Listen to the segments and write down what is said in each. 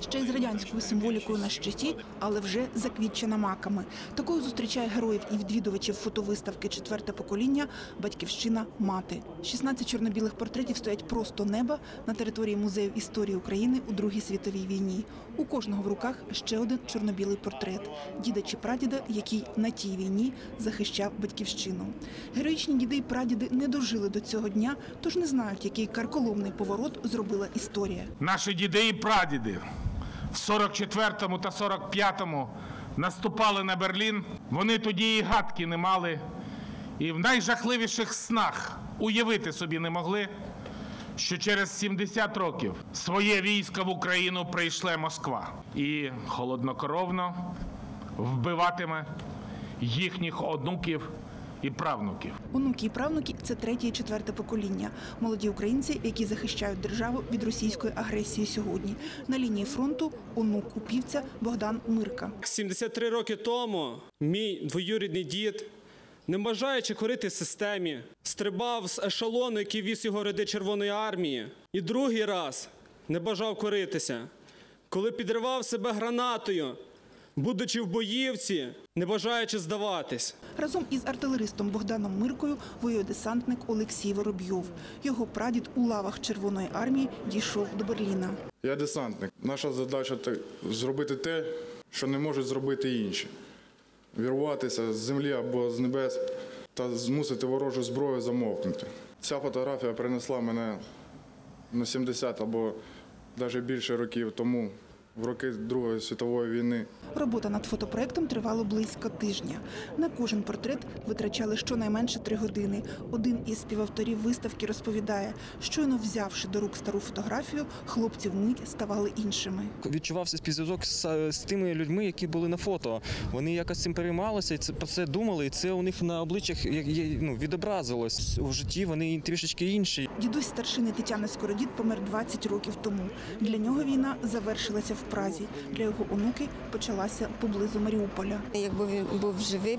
ще й з радянською символікою на щиті, але вже заквітчена маками. Такою зустрічає героїв і відвідувачів фотовиставки Четверте покоління Батьківщина мати. 16 чорно-білих портретів стоять просто неба на території музею історії України у Другій світовій війні. У кожного в руках ще один чорно-білий портрет діда чи прадіда, який на тій війні захищав батьківщину. Героїчні діди і прадіди не дожили до цього дня, тож не знають, який карколомний поворот зробила історія. Наші діди і прадіди в 44-му та 45-му наступали на Берлін. Вони тоді і гадки не мали, і в найжахливіших снах уявити собі не могли, що через 70 років своє військо в Україну прийшле Москва і холоднокровно вбиватиме їхніх онуків і правнуків. Онуки і правнуки це третє і четверте покоління. Молоді українці, які захищають державу від російської агресії сьогодні. На лінії фронту онук упівця Богдан Мирка. 73 роки тому мій двоюрідний дід, не бажаючи корити системі, стрибав з ешелону, який віз його ряди Червоної армії, і другий раз не бажав коритися, коли підривав себе гранатою, будучи в боївці, не бажаючи здаватись. Разом із артилеристом Богданом Миркою воює десантник Олексій Воробйов. Його прадід у лавах Червоної армії дійшов до Берліна. Я десантник. Наша задача зробити те, що не можуть зробити інші. Вірватися з землі або з небес та змусити ворожу зброю замовкнути. Ця фотографія принесла мене на 70 або навіть більше років тому, в роки Другої світової війни. Робота над фотопроектом тривала близько тижня. На кожен портрет витрачали щонайменше три години. Один із співавторів виставки розповідає, щойно взявши до рук стару фотографію, хлопці вмить ставали іншими. відчувався співзв'язок з, з тими людьми, які були на фото. Вони якось цим переймалися і це про це думали, і це у них на обличчях ну, відобразилось. У житті вони трішечки інші. Дідусь старшини Тетяни Скородід помер 20 років тому. Для нього війна завершилася в Празі. Для його онуки почалася поблизу Маріуполя. Якби він був живий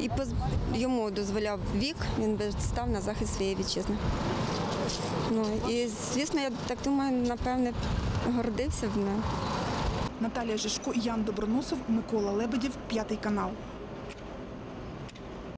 і йому дозволяв вік, він би став на захист своєї вітчизни. Ну і звісно, я так думаю, напевне, гордився б ним. Наталія Жишко, Ян Доброносов, Микола Лебедів, п'ятий канал.